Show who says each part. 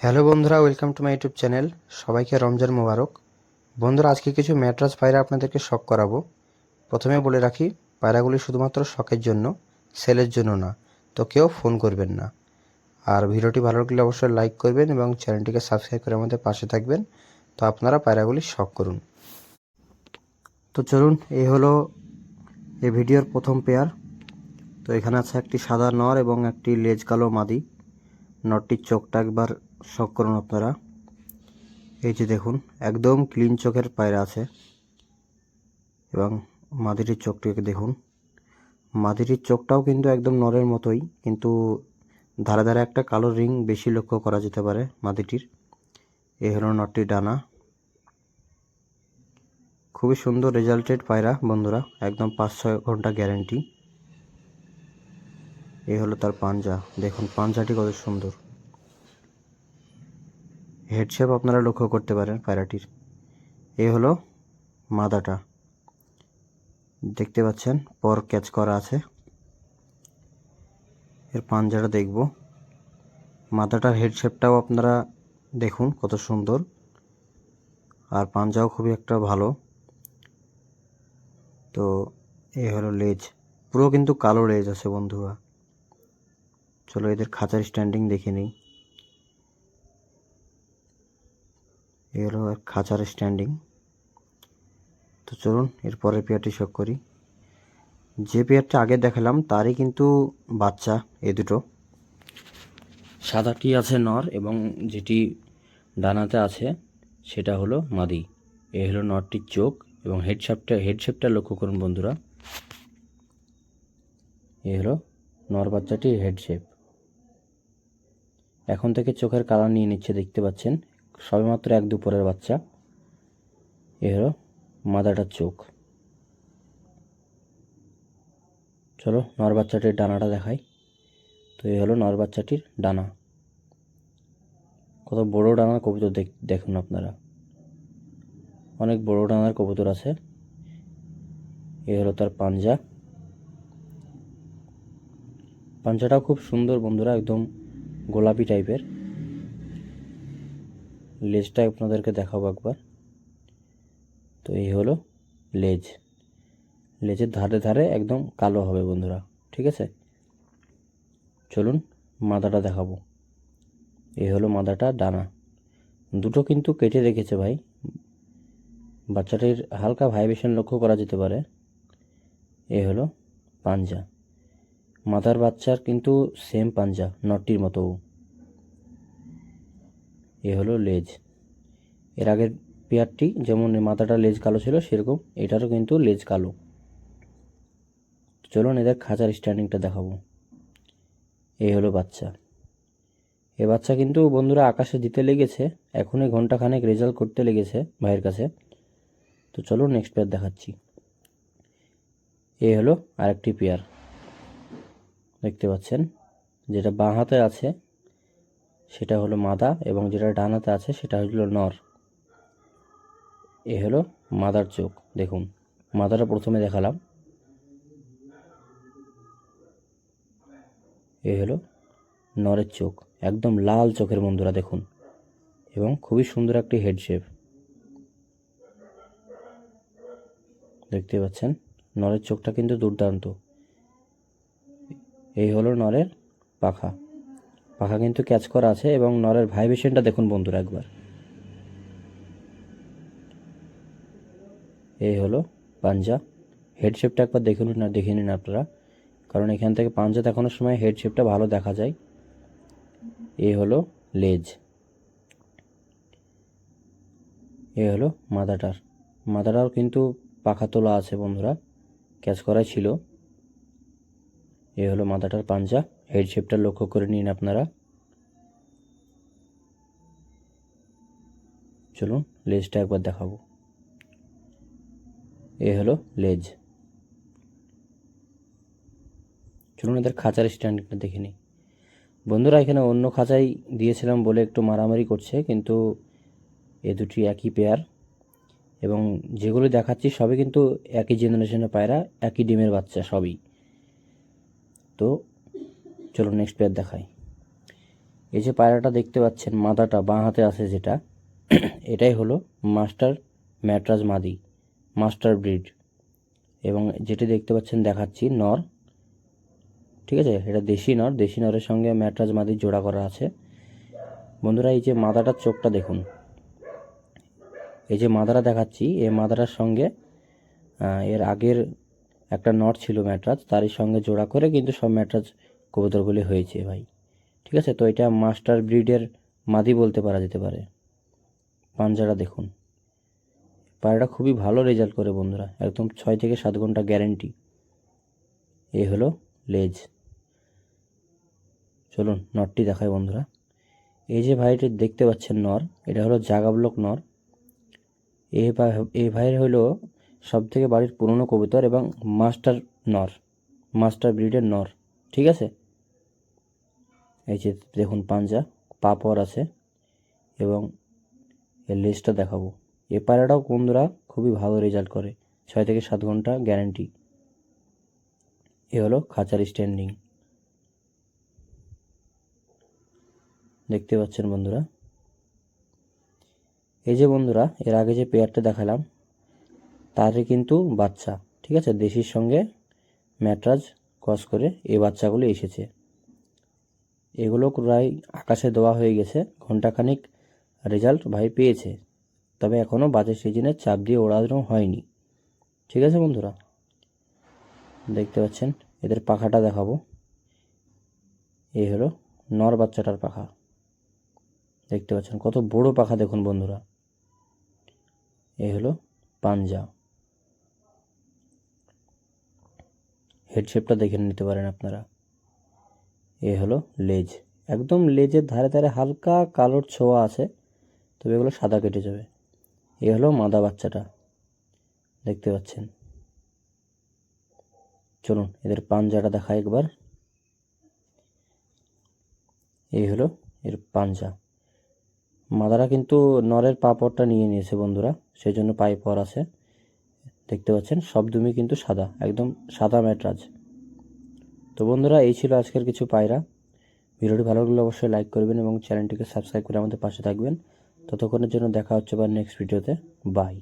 Speaker 1: Hello বন্ধুরা, welcome to my YouTube channel. সবাইকে রমজান মোবারক। বন্ধুরা, আজকে কিছু ম্যাট্রাস পায়রা আপনাদেরকে শখ করাবো। প্রথমে বলে রাখি, পায়রাগুলি শুধুমাত্র শখের জন্য, সেলের জন্য না, তো কেউ ফোন করবেন না। আর ভিডিওটি ভালো লাগলে অবশ্যই লাইক করবেন এবং চ্যানেলটিকে সাবস্ক্রাইব করে আমাদের পাশে থাকবেন, তো আপনারা পায়রাগুলি শখ করুন। তো চলুন এই হলো এই ভিডিওর প্রথম পেয়ার। তো এখানে আছে একটি সাদা নর এবং একটি লেজ কালো মাদি। নটটির চোখটা একবার শখ করুন আপনারা। এই যে দেখুন, একদম ক্লিন চোখের পায়রা আছে। এবং মাদিটির চোখটিকে দেখুন। মাদিটির চোখটাও কিন্তু একদম নরের মতোই, কিন্তু ধারে ধারে একটা কালো রিং বেশি লক্ষ্য করা যেতে পারে মাদিটির। এই হলো নটটির ডানা। খুবই সুন্দর রেজাল্টেড পায়রা, বন্ধুরা। একদম পাঁচ ছয় ঘণ্টা গ্যারেন্টি এই হলো তার পাঞ্জা। দেখুন, পাঞ্জাটি কত সুন্দর। হেডশেপ আপনারা লক্ষ্য করতে পারেন পায়রাটির। এই হলো মাদাটা। দেখতে পাচ্ছেন, পর ক্যাচ করা আছে। এর পাঞ্জাটা দেখব। মাথাটার হেডশেপটাও আপনারা দেখুন কত সুন্দর। আর পাঞ্জাও খুবই একটা ভালো। তো এই হলো লেজ। পুরো কিন্তু কালো লেজ আছে বন্ধুরা। চলো এদের খাঁচার স্ট্যান্ডিং দেখে নিই। এই হলো খাঁচার স্ট্যান্ডিং তো চলুন, এর পরের পেয়ারটি শোক করি। যে পেয়ারটা আগে দেখালাম, তারই কিন্তু বাচ্চা, এ দুটো। সাদাটি আছে নর এবং যেটি ডানাতে আছে, সেটা হলো মাদি। এ হলো নরটির চোখ এবং হেডশেপটা হেডশেপটা লক্ষ্য করুন বন্ধুরা। এ হলো নর বাচ্চাটির হেডশেপ এখন থেকে চোখের কালার নিয়ে নিচ্ছে, দেখতে পাচ্ছেন? সবেমাত্র এক দুপুরের বাচ্চা। এ হলো মাদাটার চোখ। চলো নর বাচ্চাটির ডানাটা দেখাই। তো এই হলো নর বাচ্চাটির ডানা। কত বড় ডানার কবুতর দেখুন আপনারা। অনেক বড় ডানার কবুতর আছে। এ হলো তার পাঞ্জা। পাঞ্জাটাও খুব সুন্দর বন্ধুরা, একদম গোলাপি টাইপের লেজটা আপনাদেরকে দেখাবো একবার। তো এই হলো লেজ লেজের ধারে ধারে একদম কালো হবে বন্ধুরা, ঠিক আছে? চলুন মাদাটা দেখাবো। এই হলো মাদাটা, ডানা। দুটো কিন্তু কেটে রেখেছে ভাই। বাচ্চাটির হালকা ভাইব্রেশন লক্ষ্য করা যেতে পারে। এ হলো পাঞ্জা। মাদার বাচ্চার কিন্তু সেম পাঞ্জা, নটটির মতো। এ হলো লেজ। এর আগের পেয়ারটি যেমন মাথাটা লেজ কালো ছিল, সেরকম এটারও কিন্তু লেজ কালো। চলুন এদের খাঁচার স্ট্যান্ডিংটা দেখাবো। এই হলো বাচ্চা। এ বাচ্চা কিন্তু বন্ধুরা আকাশে দিতে লেগেছে, এখনই ঘন্টাখানেক রেজাল্ট করতে লেগেছে ভাইয়ের কাছে। তো চলো নেক্সট পেয়ার দেখাচ্ছি। এই হলো আরেকটি পেয়ার দেখতে পাচ্ছেন। যেটা বাঁ হাতে আছে, সেটা হলো মাদা এবং যেটা ডান হাতে আছে, সেটা হলো নর। এ হলো মাদার চোখ। দেখুন, মাদাটা প্রথমে দেখালাম। এ হলো নরের চোখ, একদম লাল চোখের বন্ধুরা দেখুন। এবং খুবই সুন্দর একটি হেড শেপ দেখতে পাচ্ছেন, নরের চোখটা কিন্তু দুর্দান্ত। এই হলো নরের পাখা। পাখা কিন্তু ক্যাচ করা আছে এবং নরের ভাইব্রেশনটা দেখুন বন্ধুরা একবার। এই হলো পাঞ্জা। হেডশেপটা একবার দেখুন না দেখে নিন আপনারা। কারণ এখান থেকে পাঞ্জা দেখানোর সময় হেডশেপটা ভালো দেখা যায়। এই হলো লেজ। এ হলো মাদাটার। মাদাটার কিন্তু পাখা তোলা আছে বন্ধুরা। ক্যাচ করাই ছিল। এ হলো মাদাটার পাঞ্জা। হেডশেপটা লক্ষ্য করে নিন আপনারা। চলুন লেজটা একবার দেখাবো। এ হলো লেজ। চলুন এদের খাঁচার স্ট্যান্ডিংটা দেখে নিই। বন্ধুরা, এখানে অন্য খাঁচাই দিয়েছিলাম বলে একটু মারামারি করছে, কিন্তু এ দুটি একই পেয়ার এবং যেগুলো দেখাচ্ছি সবই কিন্তু একই জেনারেশনের পায়রা, একই ডিমের বাচ্চা, সবই। তো চলো নেক্সট পেয়ার দেখাই। এই যে পায়রাটা দেখতে পাচ্ছেন মাদাটা বাঁ হাতে আছে যেটা, এটাই হলো মাস্টার ম্যাট্রাস মাদি, মাস্টার ব্রিড। এবং যেটি দেখতে পাচ্ছেন, দেখাচ্ছি নর। ঠিক আছে? এটা দেশি নর, দেশি নরের সঙ্গে ম্যাট্রাস মাদির জোড়া করা আছে। বন্ধুরা, এই যে মাদাটার চোখটা দেখুন। এই যে মাদারা দেখাচ্ছি, এই মাদারার সঙ্গে এর আগের একটা নট ছিল ম্যাট্রাস, তারই সঙ্গে জোড়া করে কিন্তু সব ম্যাট্রাস কবুতরগুলি হয়েছে ভাই। ঠিক আছে? তো এটা মাস্টার ব্রিডের মাদি বলতে পারা যেতে পারে। পাঞ্জারা দেখুন। পায়রাটা খুবই ভালো রেজাল্ট করে বন্ধুরা। একদম ছয় থেকে সাত ঘণ্টা গ্যারেন্টি এই হলো লেজ। চলুন নটটি দেখায় বন্ধুরা। এই যে ভাইটি দেখতে পাচ্ছেন নর, এটা হলো জাগাবলক নর। এই ভাই এই ভাইয়ের হলো সব থেকে বাড়ির পুরনো কবুতর এবং মাস্টার নর, মাস্টার ব্রিডের নর, ঠিক আছে? এই যে দেখুন পাঞ্জা, পাপড় আছে এবং এর লেজটা দেখাবো। এ পায়রাটাও বন্ধুরা খুবই ভালো রেজাল্ট করে, ছয় থেকে সাত ঘণ্টা গ্যারান্টি এ হলো খাঁচার স্ট্যান্ডিং দেখতে পাচ্ছেন বন্ধুরা? এই যে বন্ধুরা, এর আগে যে পেয়ারটা দেখালাম তারই কিন্তু বাচ্চা, ঠিক আছে? দেশির সঙ্গে ম্যাট্রাজ ক্রস করে এই বাচ্চাগুলো এসেছে। এগুলো প্রায় আকাশে দেওয়া হয়ে গেছে। ঘন্টাখানিক রেজাল্ট ভাই পেয়েছে। তবে এখনও বাজেট সিজনে চাপ দিয়ে ওড়ানো হয়নি। ঠিক আছে বন্ধুরা? দেখতে পাচ্ছেন, এদের পাখাটা দেখাবো। এই হলো নর বাচ্চাটার পাখা। দেখতে পাচ্ছেন, কত বড় পাখা দেখুন বন্ধুরা। এই হলো পাঞ্জা। হেড শেপটা দেখে নিতে পারেন আপনারা। এ হলো লেজ। একদম লেজের ধারে ধারে হালকা কালোর ছোঁয়া আছে, তবে এগুলো সাদা কেটে যাবে। এ হলো মাদা বাচ্চাটা। দেখতে পাচ্ছেন। চলুন, এদের পাঞ্জাটা দেখা একবার। এই হলো এর পাঞ্জা। মাদারা কিন্তু নরের পাপড়টা নিয়ে নিয়েছে বন্ধুরা সেই জন্য পায়ে পর আছে। দেখতে পাচ্ছেন, সব দুমি কিন্তু সাদা, একদম সাদা ম্যাটরাজ। তো বন্ধুরা, এই ছিল আজকের কিছু পায়রা। ভিডিওটি ভালো লাগলে অবশ্যই লাইক করবেন এবং চ্যানেলটিকে সাবস্ক্রাইব করে আমাদের পাশে থাকবেন। ততক্ষণের জন্য দেখা হচ্ছে বা নেক্সট ভিডিওতে বাই